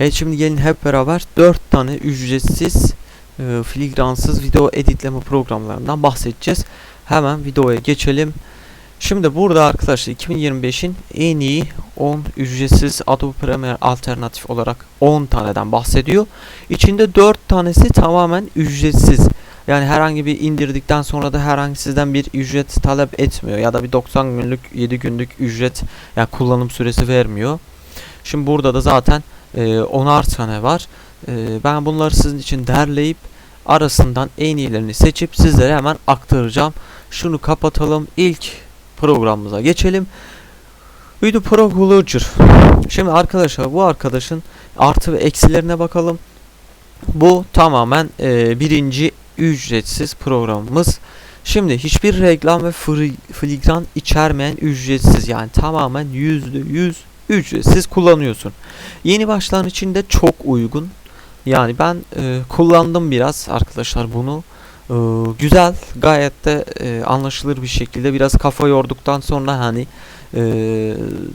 Evet şimdi gelin hep beraber 4 tane ücretsiz e, filigransız video editleme programlarından bahsedeceğiz. Hemen videoya geçelim. Şimdi burada arkadaşlar 2025'in en iyi 10 ücretsiz Adobe Premiere alternatif olarak 10 taneden bahsediyor. İçinde 4 tanesi tamamen ücretsiz. Yani herhangi bir indirdikten sonra da herhangi sizden bir ücret talep etmiyor ya da bir 90 günlük 7 günlük ücret yani kullanım süresi vermiyor. Şimdi burada da zaten e, onar tane var. E, ben bunları sizin için derleyip arasından en iyilerini seçip sizlere hemen aktaracağım. Şunu kapatalım. İlk programımıza geçelim. Video Pro Launcher. Şimdi arkadaşlar bu arkadaşın artı ve eksilerine bakalım. Bu tamamen e, birinci ücretsiz programımız. Şimdi hiçbir reklam ve filigran içermeyen ücretsiz yani tamamen %100 ücretsiz kullanıyorsun. Yeni başlayan için de çok uygun. Yani ben e, kullandım biraz arkadaşlar bunu. E, güzel, gayet de e, anlaşılır bir şekilde biraz kafa yorduktan sonra hani e,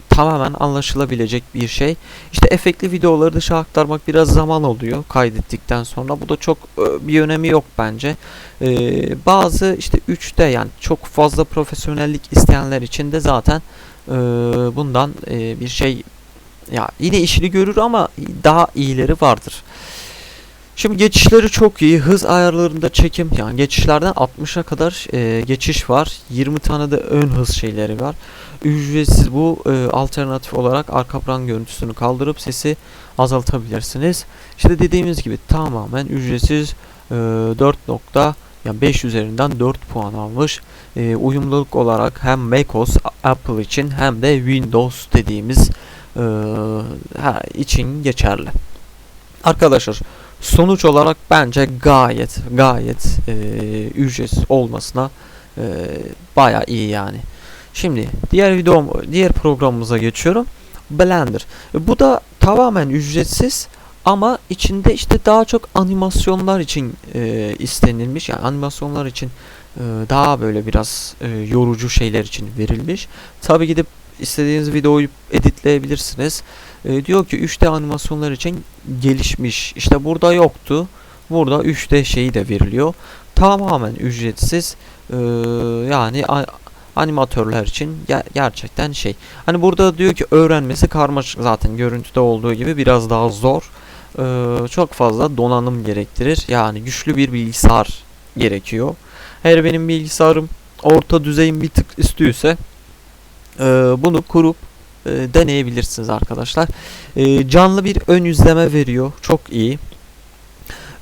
tamamen anlaşılabilecek bir şey. İşte efektli videoları dışa aktarmak biraz zaman oluyor kaydettikten sonra. Bu da çok e, bir önemi yok bence. E, bazı işte 3D yani çok fazla profesyonellik isteyenler için de zaten e, bundan e, bir şey ya yine işini görür ama daha iyileri vardır. Şimdi geçişleri çok iyi. Hız ayarlarında çekim yani geçişlerden 60'a kadar e, geçiş var. 20 tane de ön hız şeyleri var. Ücretsiz bu e, alternatif olarak arka plan görüntüsünü kaldırıp sesi azaltabilirsiniz. İşte dediğimiz gibi tamamen ücretsiz e, 4 nokta yani 5 üzerinden 4 puan almış. E, uyumluluk olarak hem macOS Apple için hem de Windows dediğimiz e, ha, için geçerli. Arkadaşlar sonuç olarak bence gayet gayet e, ücretsiz olmasına e, baya iyi yani. Şimdi diğer videom diğer programımıza geçiyorum. Blender. Bu da tamamen ücretsiz ama içinde işte daha çok animasyonlar için e, istenilmiş. Yani animasyonlar için e, daha böyle biraz e, yorucu şeyler için verilmiş. Tabi gidip istediğiniz videoyu editleyebilirsiniz. E, diyor ki 3D animasyonlar için gelişmiş. İşte burada yoktu. Burada 3D şeyi de veriliyor. Tamamen ücretsiz. E, yani animatörler için ger gerçekten şey. Hani burada diyor ki öğrenmesi karmaşık zaten görüntüde olduğu gibi biraz daha zor. Ee, çok fazla donanım gerektirir. Yani güçlü bir bilgisayar gerekiyor. Eğer benim bilgisayarım orta düzeyin bir tık istiyorsa e, bunu kurup e, deneyebilirsiniz arkadaşlar. E, canlı bir ön izleme veriyor. Çok iyi.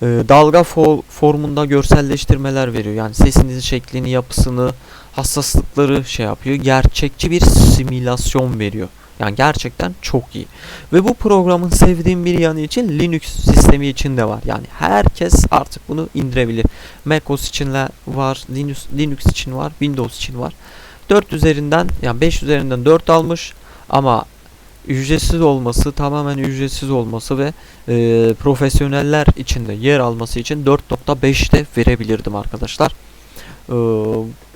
E, dalga fo formunda görselleştirmeler veriyor. Yani sesinizin şeklini, yapısını, hassaslıkları şey yapıyor. Gerçekçi bir simülasyon veriyor. Yani gerçekten çok iyi. Ve bu programın sevdiğim bir yanı için Linux sistemi için de var. Yani herkes artık bunu indirebilir. macOS için de var, Linux, Linux için var, Windows için var. 4 üzerinden yani 5 üzerinden 4 almış ama ücretsiz olması tamamen ücretsiz olması ve e, profesyoneller içinde yer alması için 4.5 de verebilirdim arkadaşlar. E,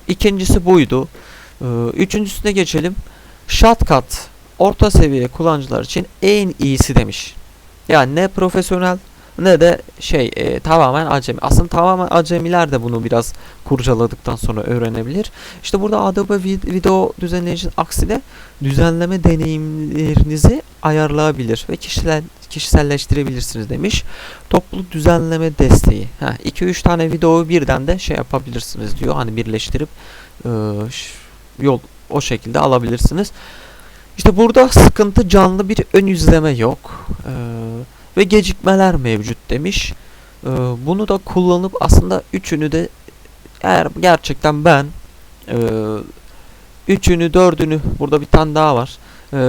ikincisi buydu. E, üçüncüsüne geçelim. Shotcut orta seviye kullanıcılar için en iyisi demiş. Yani ne profesyonel ne de şey e, tamamen acemi. Aslında tamamen acemiler de bunu biraz kurcaladıktan sonra öğrenebilir. İşte burada Adobe Video düzenleyicinin aksine düzenleme deneyimlerinizi ayarlayabilir ve kişisel kişiselleştirebilirsiniz demiş. Topluluk düzenleme desteği. 2-3 tane videoyu birden de şey yapabilirsiniz diyor. Hani birleştirip e, yol o şekilde alabilirsiniz. İşte burada sıkıntı canlı bir ön izleme yok. Ee, ve gecikmeler mevcut demiş. Ee, bunu da kullanıp aslında üçünü de eğer gerçekten ben e, üçünü dördünü burada bir tane daha var. E,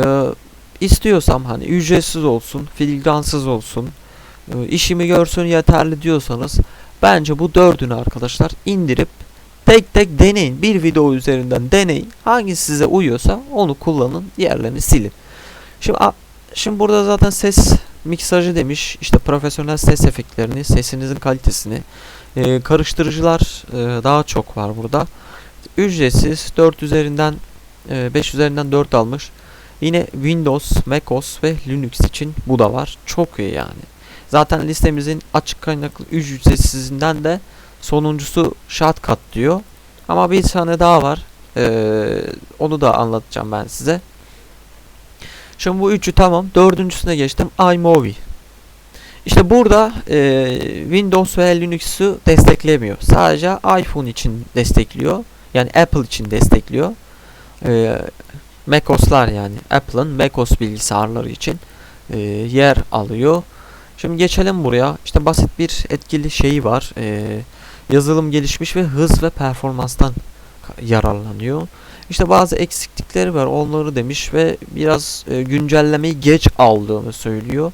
istiyorsam hani ücretsiz olsun, filigransız olsun, e, işimi görsün yeterli diyorsanız bence bu dördünü arkadaşlar indirip tek tek deneyin. Bir video üzerinden deneyin. Hangisi size uyuyorsa onu kullanın. Diğerlerini silin. Şimdi şimdi burada zaten ses miksajı demiş. İşte profesyonel ses efektlerini, sesinizin kalitesini, e, karıştırıcılar e, daha çok var burada. Ücretsiz 4 üzerinden e, 5 üzerinden 4 almış. Yine Windows, MacOS ve Linux için bu da var. Çok iyi yani. Zaten listemizin açık kaynaklı ücretsizinden de sonuncusu Shotcut diyor. Ama bir tane daha var. Ee, onu da anlatacağım ben size. Şimdi bu üçü tamam. Dördüncüsüne geçtim. iMovie. İşte burada e, Windows ve Linux'u desteklemiyor. Sadece iPhone için destekliyor. Yani Apple için destekliyor. E, macOS'lar yani Apple'ın macOS bilgisayarları için e, yer alıyor. Şimdi geçelim buraya. İşte basit bir etkili şeyi var. E, yazılım gelişmiş ve hız ve performanstan yararlanıyor. İşte bazı eksiklikleri var. Onları demiş ve biraz e, güncellemeyi geç aldığını söylüyor.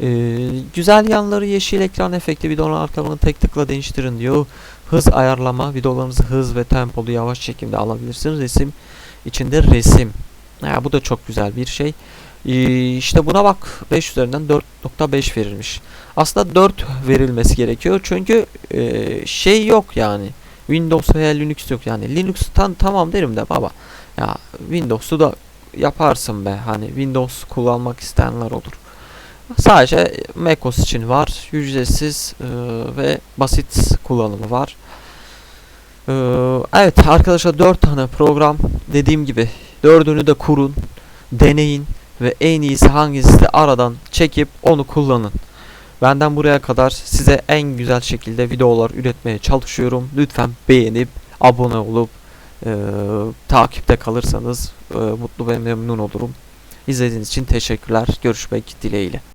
Ee, güzel yanları yeşil ekran efekti videonun arkalarını tek tıkla değiştirin diyor. Hız ayarlama videolarınızı hız ve tempolu yavaş şekilde alabilirsiniz. Resim içinde resim. Ya, bu da çok güzel bir şey. Ee, işte buna bak 5 üzerinden 4.5 verilmiş. Aslında 4 verilmesi gerekiyor çünkü e, şey yok yani. Windows veya Linux yok yani. Linux'tan tamam derim de baba. Ya Windows'u da yaparsın be. Hani Windows kullanmak isteyenler olur. Sadece macOS için var. Ücretsiz e, ve basit kullanımı var. E, evet arkadaşlar 4 tane program dediğim gibi dördünü de kurun, deneyin ve en iyisi hangisi de aradan çekip onu kullanın. Benden buraya kadar size en güzel şekilde videolar üretmeye çalışıyorum. Lütfen beğenip abone olup e, takipte kalırsanız e, mutlu ve memnun olurum. İzlediğiniz için teşekkürler. Görüşmek dileğiyle.